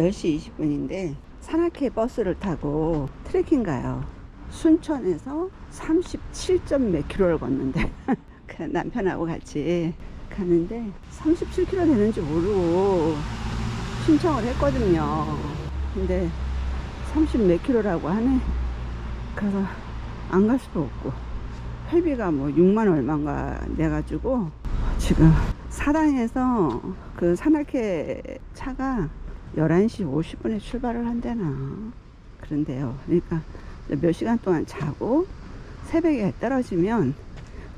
시간이 10시 20분인데 산악회 버스를 타고 트레킹 가요. 순천에서 37점 몇 킬로를 걷는데 그 남편하고 같이 가는데 37킬로 되는지 모르고 신청을 했거든요. 근데 30 몇 킬로라고 하네. 그래서 안 갈 수도 없고 회비가 뭐 6만 얼마인가 내가지고 지금 사당에서 그 산악회 차가 11시 50분에 출발을 한대나 그런데요. 그러니까 몇 시간 동안 자고 새벽에 떨어지면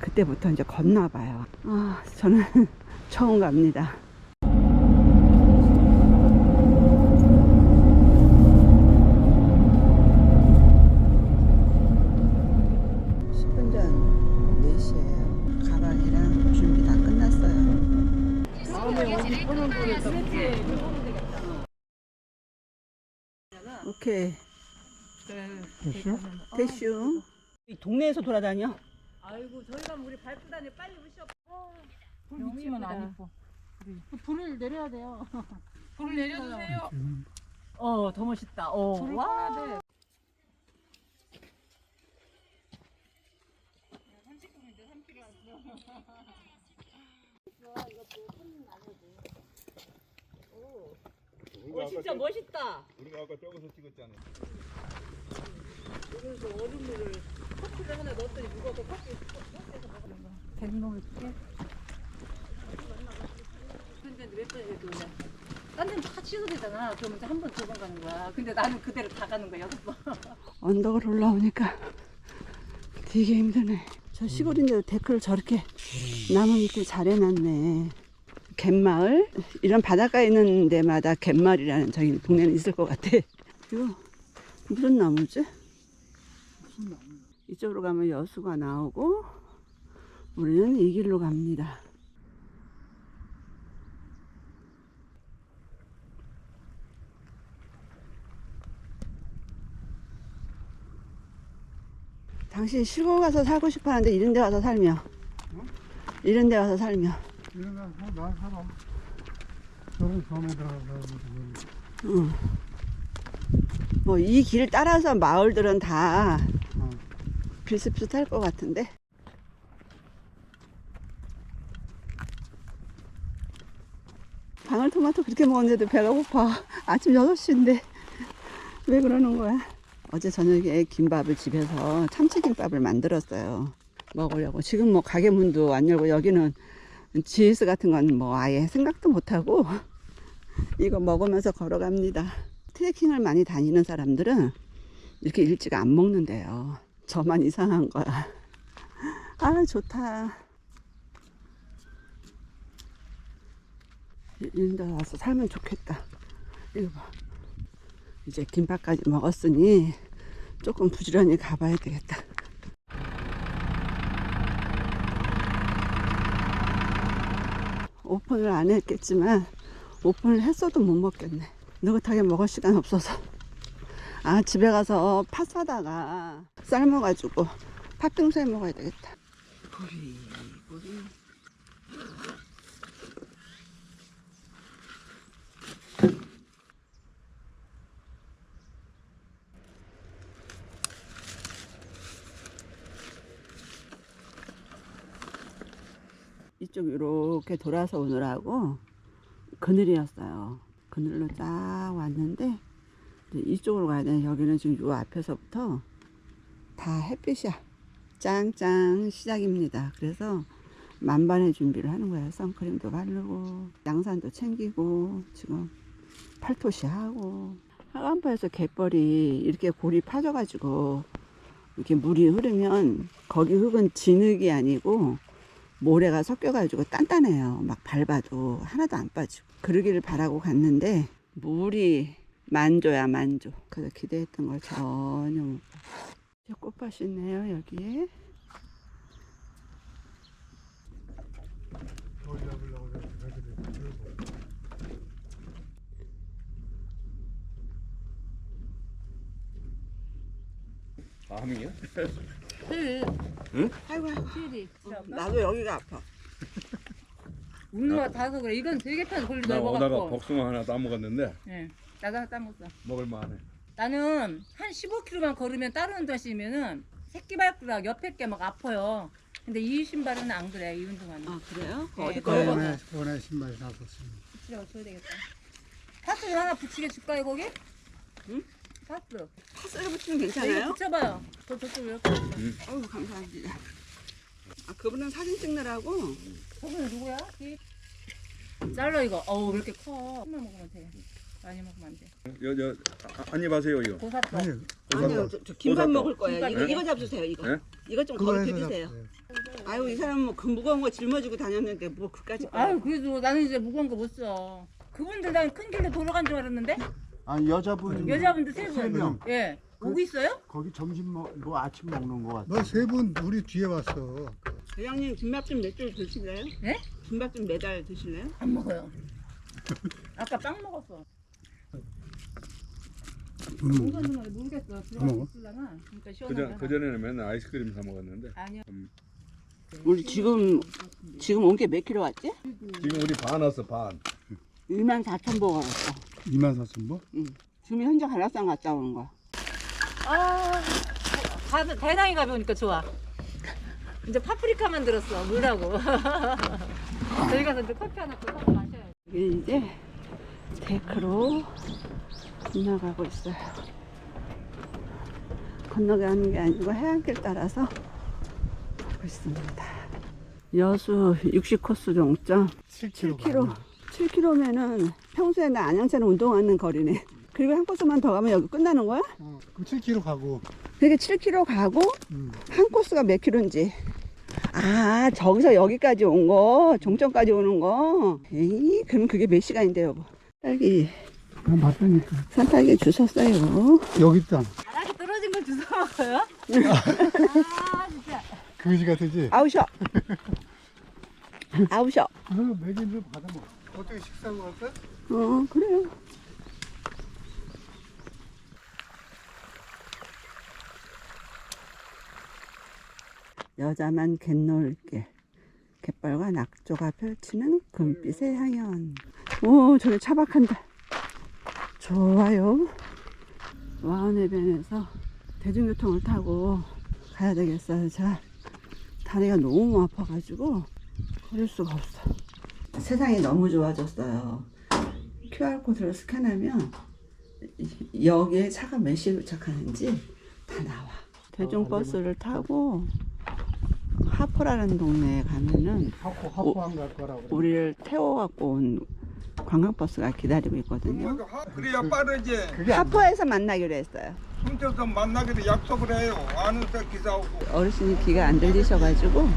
그때부터 이제 걷나 봐요. 아, 저는 처음 갑니다. 십 분 전 4시에요. 가방이랑 준비 다 끝났어요. 오케이. 됐어? 대슈. 이 동네에서 돌아다녀? 아이고 저희가 우리 발프다니 빨리 오셔. 불 붙이면 안 이뻐. 불을 내려야 돼요. 불을 내려주세요. 어, 더 멋있다. 어, 불을 와. 꺼야 돼. 우리가 어, 진짜 멋있다. 우리가 아까 저기서 찍었잖아. 그래서 얼음물을 커피를 하나 넣었더니 무거워서 커피 백놈 이렇게. 근데 몇 번이나 그러냐. 딴 데는 다 취소되잖아. 그러면 이제 한 번, 두 번 가는 거야. 근데 나는 그대로 다 가는 거야, 여섯 번. 언덕을 올라오니까 되게 힘드네. 저 시골인데도 데크를 저렇게 나무 밑에 잘 해놨네. 갯마을? 이런 바닷가에 있는 데마다 갯마을이라는 저기 동네는 있을 것 같아. 이거 무슨 나무지? 이쪽으로 가면 여수가 나오고 우리는 이 길로 갑니다. 당신 시골 가서 살고 싶어 하는데 이런 데 와서 살며 이런 데 와서 살며 들어가서 뭐이 길 따라서 마을들은 다 어. 비슷비슷할 것 같은데. 방울토마토 그렇게 먹었는데도 배가 고파. 아침 6시인데 왜 그러는 거야? 어제 저녁에 김밥을 집에서 참치김밥을 만들었어요. 먹으려고. 지금 뭐 가게 문도 안 열고 여기는 GS 같은 건 뭐 아예 생각도 못하고 이거 먹으면서 걸어갑니다 트레킹을 많이 다니는 사람들은 이렇게 일찍 안 먹는데요. 저만 이상한 거야. 아, 좋다. 데 와서 살면 좋겠다. 이거 봐. 이제 김밥까지 먹었으니 조금 부지런히 가봐야 되겠다. 오픈을 안 했겠지만 오픈을 했어도 못 먹겠네. 느긋하게 먹을 시간 없어서. 아, 집에 가서 팥 사다가 삶아가지고 팥빙수 해 먹어야 되겠다. 보리, 보리. 이쪽 이렇게 돌아서 오느라고 그늘이었어요. 그늘로 쫙 왔는데 이쪽으로 가야 돼. 여기는 지금 요 앞에서부터 다 햇빛이야. 짱짱 시작입니다. 그래서 만반의 준비를 하는 거예요. 선크림도 바르고 양산도 챙기고 지금 팔토시 하고 하간파에서 갯벌이 이렇게 골이 파져가지고 이렇게 물이 흐르면 거기 흙은 진흙이 아니고 모래가 섞여가지고 단단해요. 막 밟아도 하나도 안 빠지고. 그러기를 바라고 갔는데 물이 만조야 만조. 그래서 기대했던 걸 전혀 못 봤어요. 저 꽃밭이 있네요 여기에. 돌 잡으 아, 하민이야? 아이고 아이고. 나도 여기가 아파. 우리가 다서 그래. 이건 되게 편 골리 나 오다가 넓어갖고. 복숭아 하나 따먹었는데 예. 나도 하나 따먹었어. 먹을만해. 나는 한 15km만 걸으면 다른 운동 신으면은 새끼 발가락 옆에 게 막 아파요. 근데 이 신발은 안 그래. 이 운동화는. 아 그래요? 네, 어디 그거 거예요? 원에 원에 신발 샀었습니다. 붙이려고 줘야 되겠다. 파스 하나 붙이게 줄까요 거기? 응? 파스. 파스를 붙이면 네, 괜찮아요? 붙여봐요. 저 저쪽 이렇게. 어우 감사합니다. 아 그분은 사진 찍느라고 저분은 누구야? 이- 잘라 이거. 어우 왜 이렇게 커? 조금만 먹으면 돼. 많이 먹으면 안 돼. 여저 한입 하세요 이거. 아니 아니요 저, 저 김밥 고사또. 먹을 거예요. 이거 네? 이거 잡수세요 이거. 네? 이거 좀 거기 비비세요. 잡수세요. 아유 이 사람 뭐그 무거운 거 짊어지고 다녔는데 뭐 그까지. 아유 그래도 나는 이제 무거운 거 못 써. 그분들 난 큰 길로 돌아간 줄 알았는데 아니 여자분 여자분들 세세 분. 명. 예. 오고 있어요? 거기 점심 먹, 뭐 아침 먹는 거 같아. 너 세 분 우리 뒤에 왔어. 대장님 김밥 좀 몇 줄 드실래요? 네? 김밥 좀 매달 드실래요? 안 먹어요. 아까 빵 먹었어. 음. 모르겠어. 들어가 먹어? 그러니까 그전 시원하게. 그 전에는 맨날 아이스크림 사 먹었는데 아니요. 우리 지금 지금 온 게 몇 킬로 왔지? 지금 우리 반 왔어 반. 2만 4천 보가 왔어. 2만 4천 보? 지금 현재 한라산 갔다 오는 거. 아, 가, 대낭이 가보니까 좋아. 이제 파프리카 만들었어. 물하고. 저희 가서 이제 커피 하나 또 사서 마셔요. 이게 이제 데크로 지나가고 있어요. 건너가는 게 아니고 해안길 따라서 가고 있습니다. 여수 60코스 종점 7km. 7km. 7km면은 평소에 나 안양차는 운동하는 거리네. 그리고 한 코스만 더 가면 여기 끝나는 거야? 어, 그럼 7km 가고. 그게 7km 가고 음. 한 코스가 몇 킬로인지. 아, 저기서 여기까지 온 거, 종점까지 오는 거. 에이, 그럼 그게 몇 시간인데, 여보? 딸기, 난 봤다니까. 산딸기 주웠어요. 여기 있다. 바닥에 떨어진 걸 주워 먹어요? 아, 진짜. 그지 같으지? 아우셔. 아우셔. 그거 맥인들 받아 먹어. 어떻게 식사하고 갈까? 어, 그래요. 여자만 갯놀길. 갯벌과 낙조가 펼치는 금빛의 향연. 오, 저기 차박한다. 좋아요. 와은해변에서 대중교통을 타고 가야 되겠어요. 자, 다리가 너무 아파가지고 걸을 수가 없어. 세상이 너무 좋아졌어요. QR코드를 스캔하면 이- 여기에 차가 몇 시에 도착하는지 다 나와. 대중버스를 타고 하포라는 동네에 가면은 하포 하포 안 갈 거라고 그래. 우리를 태워갖고 온 관광버스가 기다리고 있거든요. 그래야 빠르지. 안 하포에서 만나기로 했어요. 숨져서 만나기로 약속을 해요. 아는 데 기사하고. 어르신이 귀가 안 들리셔가지고 막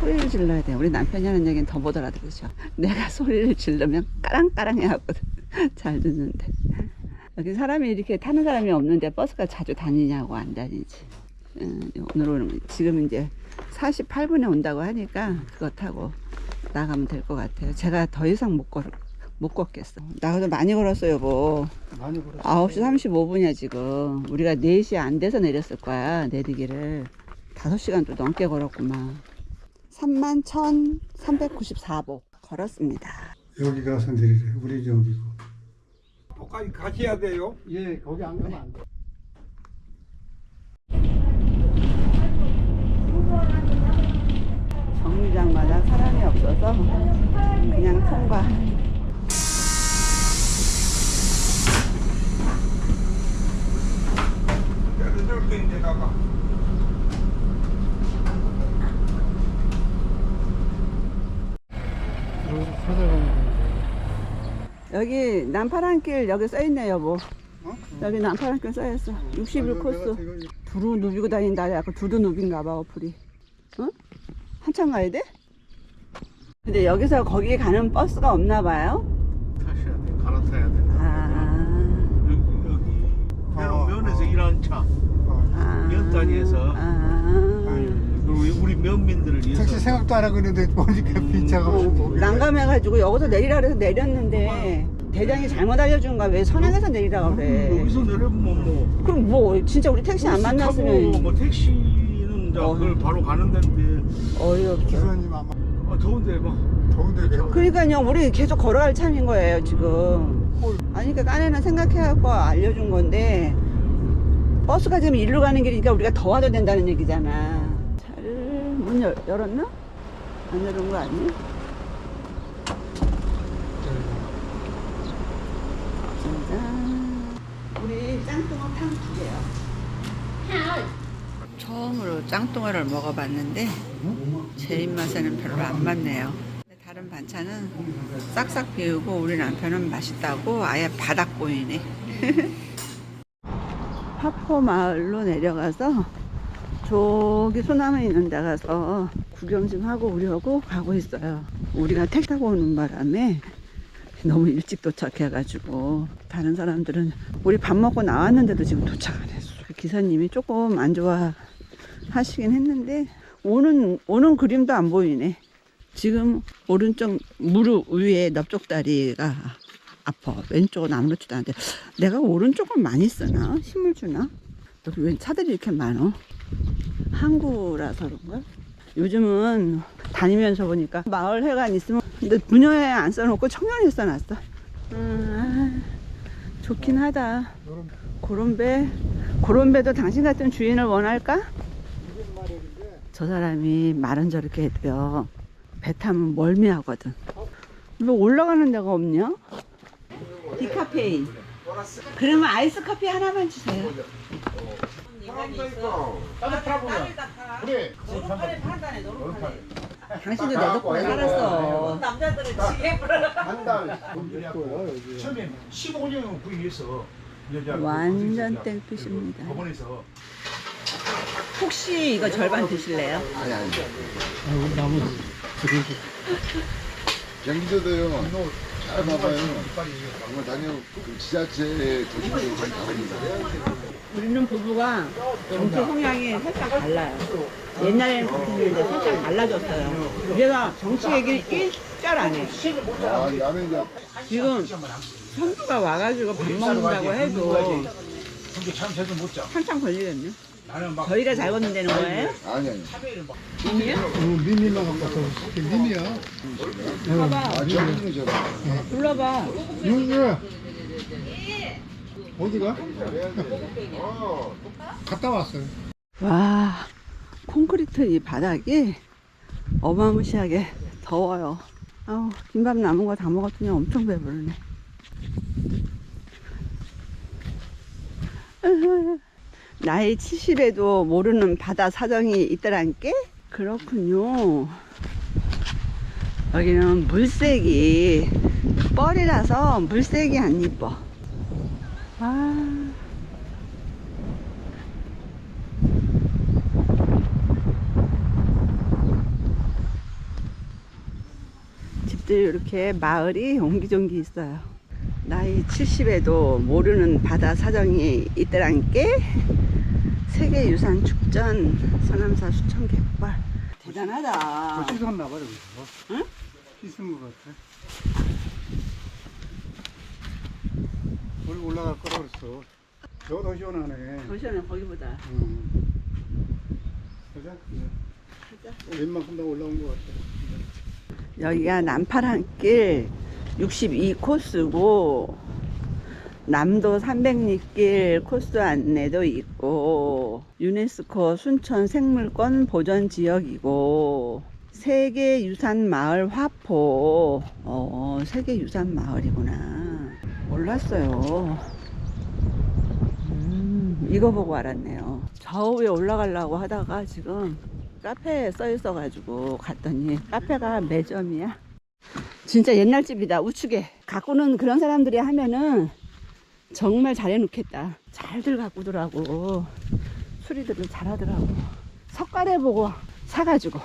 소리를 질러야 돼. 우리 남편이 하는 얘기는 더 못 알아들으셔. 내가 소리를 질르면 까랑까랑해 하거든. 잘 듣는데. 여기 사람이 이렇게 타는 사람이 없는데 버스가 자주 다니냐고 안 다니지. 음, 오늘 오는 지금 이제 48분에 온다고 하니까 그거 타고 나가면 될 것 같아요. 제가 더 이상 못 걸, 못 걷겠어. 나가서 많이 걸었어요, 여보. 많이 걸었어. 9시 35분이야 지금 우리가 4시 안 돼서 내렸을 거야 내리기를 5시간도 넘게 걸었구만 31,394보 걸었습니다 여기 가서 내리래. 우리 저기고. 거기까지 가셔야 돼요. 예, 거기 안 가면 안 돼. 정류장마다 사람이 없어서 그냥 통과 리조트 이제 나가. 여기서 찾아가면 돼. 여기 남파랑길 여기 써있네 여보 어? 여기 남파랑길 써있어 61 내가 코스 두루 누비고 다닌다 약간 두두 누빈가 봐 어플이 어? 한참 가야 돼? 근데 여기서 거기 가는 버스가 없나 봐요? 타셔야 돼. 갈아타야 돼. 아, 여기 여기 어, 면에서 어. 일하는 차. 어. 아, 면 단위에서. 아, 우리 우리 면민들을 위해서. 택시 생각도 안 하고 있는데 보니까 빈차가 없고. 난감해가지고 여기서 내리라 그래서 내렸는데 대장이 잘못 알려준 거야 왜 선행해서 내리라 그래 여기서 내려면 뭐, 뭐 그럼 뭐 진짜 우리 택시 안 버스 타고 만났으면 뭐 택시는 이제 어. 그걸 바로 가는 데인데 어이없죠 기사님 아마 아, 아, 더운데 막. 더운데 내가 그러니까요, 우리 계속 걸어갈 참인 거예요, 지금. 아니, 그러니까 까내는 생각해갖고 알려준 건데, 버스가 지금 일로 가는 길이니까 우리가 더 와도 된다는 얘기잖아. 차를 문 열, 열었나? 안 열은 거 아니야? 짜잔. 우리 짱뚱어 탕 두 개요. 처음으로 짱뚱어를 먹어봤는데 제 입맛에는 별로 안 맞네요. 다른 반찬은 싹싹 비우고 우리 남편은 맛있다고 아예 바닥 보이네. 파포 마을로 내려가서 저기 소나무 있는 데 가서 구경 좀 하고 오려고 가고 있어요. 우리가 택 타고 오는 바람에 너무 일찍 도착해가지고 다른 사람들은 우리 밥 먹고 나왔는데도 지금 도착 안 했어. 그 기사님이 조금 안 좋아 하시긴 했는데 오는 오는 그림도 안 보이네. 지금 오른쪽 무릎 위에 넓적 다리가 아파. 왼쪽은 아무렇지도 않은데 내가 오른쪽을 많이 쓰나? 힘을 주나? 왜 차들이 이렇게 많어? 항구라서 그런가? 요즘은 다니면서 보니까 마을 회관 있으면 근데 부녀회 안 써놓고 청년회 써놨어. 음, 아, 좋긴 하다. 그런 배, 그런 배도 당신 같은 주인을 원할까? 저 사람이 말은 저렇게 해도요. 배 타면 멀미하거든. 왜 올라가는 데가 없냐? 디카페인. 그러면 아이스 커피 하나만 주세요. 당신도 내 덕분에 살았어. 처음에 15년 구입해서 여자 완전. 법원에서 혹시 이거 절반 드실래요? 경기도도요. 잘 봐봐요. 정말 다녀 그 지자체 조직도 잘 나옵니다. 우리는 부부가 정치 성향이 살짝 달라요. 옛날에는 같은데 살짝 달라졌어요. 그래서 정치 얘기를 일절 안 해. 아, 나는 이제 지금 선수가 와가지고 밥 먹는다고 해도 근데 참 제대로 못 자. 한참. 나는 막 저희가 잘 걷는 다는 거예요? 아니 아니. 이미요? 어, 미미만 갖고 왔어. 미미야. 봐봐. 아 저기는 저 불러봐. 윤주야. 어디가? 갔다 왔어요. 와, 콘크리트 이 바닥이 어마무시하게 더워요. 아우, 김밥 남은 거 다 먹었더니 엄청 배부르네. 나이 70에도 모르는 바다 사정이 있더란께? 그렇군요. 여기는 물색이 뻘이라서 물색이 안 이뻐. 아. 집들이 이렇게 마을이 옹기종기 있어요. 나이 70에도 모르는 바다 사정이 있더란께 세계유산 축전 서남사 수천 갯벌 대단하다. 씻었나 봐, 여기서. 응? 씻은 것 같아. 우리 올라갈 거라 그랬어. 저거 더 시원하네. 더 시원해 거기보다. 응. 그죠? 네. 웬만큼 다 올라온 것 같아. 여기가 남파랑길 62 코스고 남도 300리길 코스 안내도 있고 유네스코 순천 생물권 보전 지역이고 세계 유산 마을 화포 어 세계 유산 마을이구나 몰랐어요 음, 이거 보고 알았네요 저 위에 올라가려고 하다가 지금 카페에 써 있어 가지고 갔더니 카페가 매점이야. 진짜 옛날 집이다 우측에 가꾸는 그런 사람들이 하면은 정말 잘해놓겠다. 잘들 가꾸더라고 수리들을 잘하더라고. 석가래 보고 사가지고